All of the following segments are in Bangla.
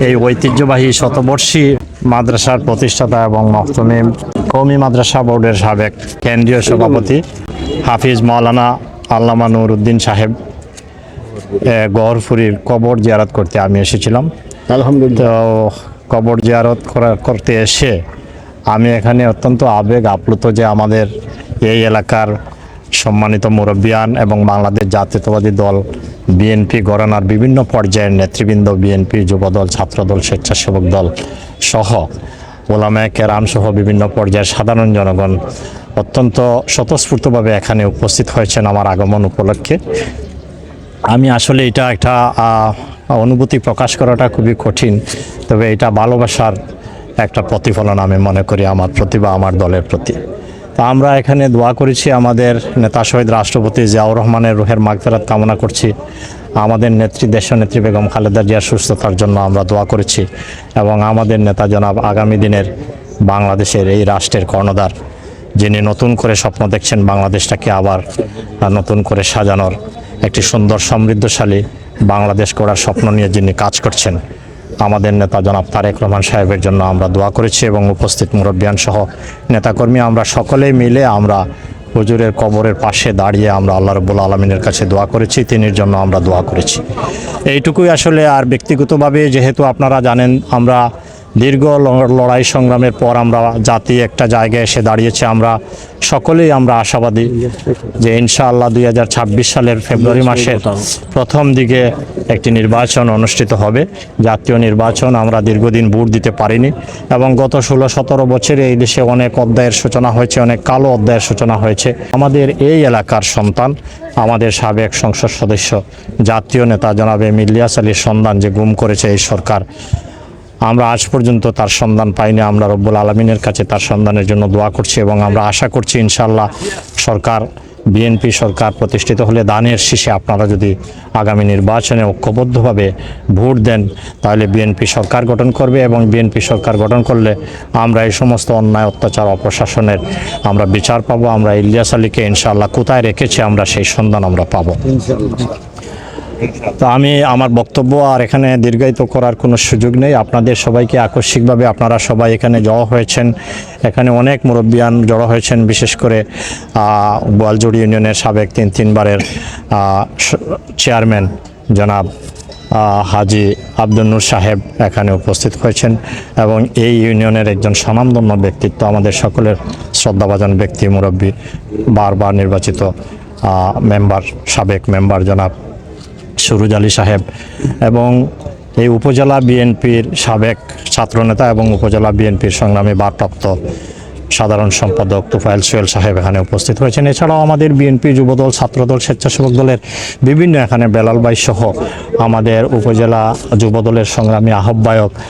এই ঐতিহ্যবাহী শতবর্ষী মাদ্রাসার প্রতিষ্ঠাতা এবং মখতমিম কৌমি মাদ্রাসা বোর্ডের সাবেক কেন্দ্রীয় সভাপতি হাফিজ মাওলানা আল্লামা নুরুদ্দিন সাহেব গহরপুরীর কবর জিয়ারত করতে আমি এসেছিলাম। আলহামদুলিল্লাহ। কবর জিয়ারত করা- করতে এসে আমি এখানে অত্যন্ত আবেগ আপ্লুত যে আমাদের এই এলাকার সম্মানিত মুরব্বিয়ান এবং বাংলাদেশ জাতীয়তাবাদী দল বিএনপি গড়ানার বিভিন্ন পর্যায়ের নেতৃবৃন্দ, বিএনপি যুবদল, ছাত্রদল, স্বেচ্ছাসেবক দল সহ ওলামায় কেরাম সহ বিভিন্ন পর্যায়ের সাধারণ জনগণ অত্যন্ত স্বতঃস্ফূর্তভাবে এখানে উপস্থিত হয়েছেন আমার আগমন উপলক্ষে। আমি আসলে এটা একটা অনুভূতি প্রকাশ করাটা খুবই কঠিন, তবে এটা ভালোবাসার একটা প্রতিফলন আমি মনে করি আমার প্রতি বা আমার দলের প্রতি। তো আমরা এখানে দোয়া করেছি আমাদের নেতা শহীদ রাষ্ট্রপতি জিয়াউর রহমানের রুহের মাগফেরাত কামনা করছি। আমাদের নেত্রী, দেশনেত্রী বেগম খালেদা জিয়ার সুস্থতার জন্য আমরা দোয়া করেছি এবং আমাদের নেতা জনাব আগামী দিনের বাংলাদেশের এই রাষ্ট্রের কর্ণধার, যিনি নতুন করে স্বপ্ন দেখছেন বাংলাদেশটাকে আবার নতুন করে সাজানোর, একটি সুন্দর সমৃদ্ধশালী বাংলাদেশ গড়ার স্বপ্ন নিয়ে যিনি কাজ করছেন। আমাদের নেতা জনাব তারেক রহমান সাহেবের জন্য আমরা দোয়া করেছি এবং উপস্থিত মুরব্বিয়ান সহ নেতাকর্মী, আমরা সকলে মিলে আমরা হুজুরের কবরের পাশে দাঁড়িয়ে আমরা আল্লাহ রবুল আলমিনের কাছে দোয়া করেছি, তিনির জন্য আমরা দোয়া করেছি। এইটুকুই আসলে আর ব্যক্তিগতভাবে, যেহেতু আপনারা জানেন, আমরা দীর্ঘ লড়াই সংগ্রামের পর আমরা জাতি একটা জায়গায় এসে দাঁড়িয়েছে। আমরা সকলেই আমরা আশাবাদী যে ইনশাআল্লাহ দুই হাজার ছাব্বিশ সালের ফেব্রুয়ারি মাসের প্রথম দিকে একটি নির্বাচন অনুষ্ঠিত হবে। জাতীয় নির্বাচন আমরা দীর্ঘদিন ভোট দিতে পারিনি এবং গত ষোলো সতেরো বছরে এই দেশে অনেক অধ্যায়ের সূচনা হয়েছে অনেক কালো অধ্যায়ের সূচনা হয়েছে। আমাদের এই এলাকার সন্তান আমাদের সাবেক সংসদ সদস্য জাতীয় নেতা জনাবে মিলিয়াস আলীর সন্ধান যে গুম করেছে এই সরকার। আমরা আজ পর্যন্ত তার সন্ধান পাইনি। আমরা রব্বুল আলমিনের কাছে তার সন্ধানের জন্য দোয়া করছি এবং আমরা আশা করছি ইনশাল্লাহ সরকার, বিএনপি সরকার প্রতিষ্ঠিত হলে দানের শেষে আপনারা যদি আগামী নির্বাচনে ঐক্যবদ্ধভাবে ভোট দেন, তাহলে বিএনপি সরকার গঠন করবে এবং বিএনপি সরকার গঠন করলে আমরা এই সমস্ত অন্যায়, অত্যাচার অপ্রশাসনের আমরা বিচার পাবো। আমরা ইলিয়াস আলীকে ইনশাআল্লাহ কোথায় রেখেছে, আমরা সেই সন্ধান আমরা পাবো। তো আমি আমার বক্তব্য আর এখানে দীর্ঘায়িত করার কোনো সুযোগ নেই। আপনাদের সবাইকে আকস্মিকভাবে আপনারা সবাই এখানে জড়ো হয়েছেন। এখানে অনেক মুরব্বিয়ান জড়ো হয়েছেন, বিশেষ করে গোয়ালজুড়ি ইউনিয়নের সাবেক তিন, তিনবারের চেয়ারম্যান জনাব হাজি আব্দুল সাহেব এখানে উপস্থিত হয়েছেন এবং এই ইউনিয়নের একজন স্বনামধন্য ব্যক্তিত্ব, আমাদের সকলের শ্রদ্ধাভাজন ব্যক্তি, মুরব্বী, বারবার নির্বাচিত মেম্বার, সাবেক মেম্বার জনাব সুরুজ আলী সাহেব এবং এই উপজেলা বিএনপির সাবেক ছাত্রনেতা এবং উপজেলা বিএনপির সংগ্রামী বারপ্রাপ্ত সাধারণ সম্পাদক তুফাইল সোহেল সাহেব এখানে উপস্থিত হয়েছেন। এছাড়াও আমাদের বিএনপি যুবদল ছাত্রদল স্বেচ্ছাসেবক দলের বিভিন্ন এখানে বেলাল বাই সহ আমাদের উপজেলা যুবদলের সংগ্রামী আহ্বায়ক আহ,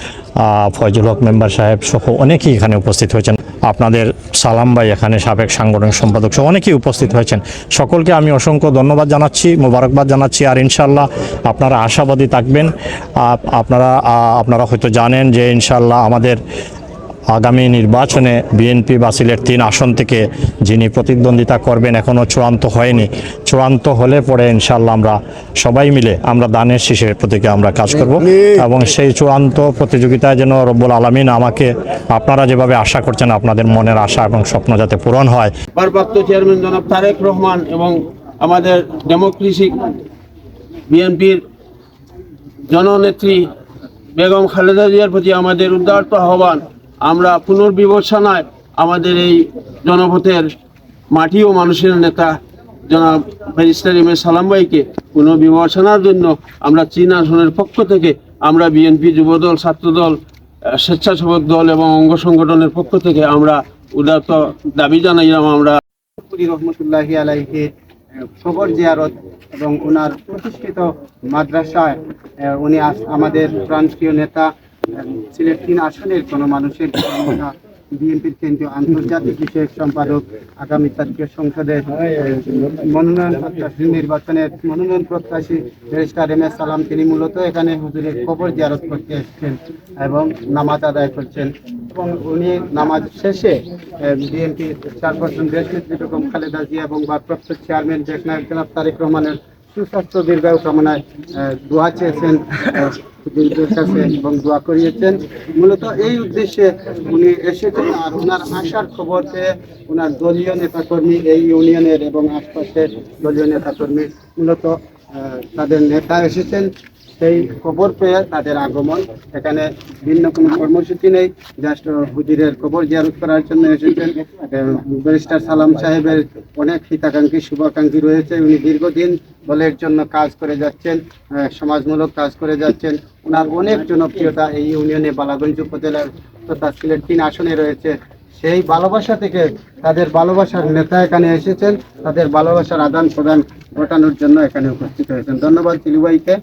ফয়জুল হক মেম্বার সাহেব সহ অনেকেই এখানে উপস্থিত হয়েছেন। আপনাদের সালাম ভাই এখানে সাবেক সাংগঠনিক সম্পাদক সহ অনেকেই উপস্থিত হয়েছেন। সকলকে আমি অসংখ্য ধন্যবাদ জানাচ্ছি, মোবারকবাদ জানাচ্ছি, আর ইনশাল্লাহ আপনারা আশাবাদী থাকবেন। আপনারা আপনারা হয়তো জানেন যে ইনশাল্লাহ আমাদের আগামী নির্বাচনে বিএনপি বাসিলের তিন আসন থেকে যিনি প্রতিদ্বন্দ্বিতা করবেন এখনও চূড়ান্ত হয়নি। চূড়ান্ত হলে পরে ইনশাল্লাহ আমরা সবাই মিলে আমরা দানের শীষের প্রতীকে আমরা কাজ করব এবং সেই চূড়ান্ত প্রতিযোগিতায় যেন রব্বুল আলমিন আমাকে আপনারা যেভাবে আশা করছেন আপনাদের মনের আশা এবং স্বপ্ন যাতে পূরণ হয়। ভারপ্রাপ্ত চেয়ারম্যান জনাব তারেক রহমান এবং আমাদের ডেমোক্রেসি বিএনপির জননেত্রী বেগম খালেদা জিয়ার প্রতি আমাদের উদার্ত আহ্বান। আমরা পুনর্বিবেচনায় আমাদের এই জনপথের মাটি ও মানুষের নেতা জনাব ব্যারিস্টার এম এ সালাম ভাইকে পুনর্বিবেচনার জন্য আমরা চীন আসনের পক্ষ থেকে আমরা বিএনপি যুবদল, ছাত্রদল স্বেচ্ছাসেবক দল এবং অঙ্গ সংগঠনের পক্ষ থেকে আমরা উদারত দাবি জানাইলাম আমরা। খবর জিয়ারত এবং ওনার প্রতিষ্ঠিত মাদ্রাসায় উনি আমাদের প্রান্তীয় নেতা সিলেট তিন আসনের কোনো মানুষের বিএনপির কেন্দ্রীয় আন্তর্জাতিক বিষয়ক সম্পাদক আগামী জাতীয় সংসদের মনোনয়ন প্রত্যাশী নির্বাচনের মনোনয়ন প্রত্যাশী ব্যারিস্টার এম এস সালাম, তিনি মূলত এখানে হুজুরের খবর জিয়ারত করতে এসেছেন এবং নামাজ আদায় করছেন এবং উনি নামাজ শেষে বিএনপি চেয়ারপারসন দেশনেত্রী বেগম খালেদা জিয়া এবং ভারপ্রাপ্ত চেয়ারম্যান দেশ নায়ক জনাব তারেক রহমানের সুস্বাস্থ্য দীর্ঘায়ু কামনায় দোয়া চেয়েছেন। আহ, কাছে এবং দোয়া করিয়েছেন। মূলত এই উদ্দেশ্যে উনি এসেছেন আর ওনার আসার খবর পেয়ে ওনার দলীয় নেতাকর্মী এই ইউনিয়নের এবং আশপাশের দলীয় নেতাকর্মী মূলত তাদের নেতা এসেছেন। সেই খবর পেয়ে তাদের আগমন। এখানে ভিন্ন কোনো কর্মসূচি নেই। জাস্ট হুজুরের খবর জিয়ারত করার জন্য এসেছেন। ব্যারিস্টার সালাম সাহেবের অনেক হিতাকাঙ্ক্ষী শুভাকাঙ্ক্ষী রয়েছে। উনি দীর্ঘদিন দলের জন্য কাজ করে যাচ্ছেন সমাজমূলক কাজ করে যাচ্ছেন। ওনার অনেক জনপ্রিয়তা এই ইউনিয়নে বালাগঞ্জ উপজেলার তথা সিলেট তিন আসনে রয়েছে। সেই ভালোবাসা থেকে তাদের ভালোবাসার নেতা এখানে এসেছেন। তাদের ভালোবাসার আদান প্রদান ঘটানোর জন্য এখানে উপস্থিত হয়েছেন। ধন্যবাদ তিলুবাইকে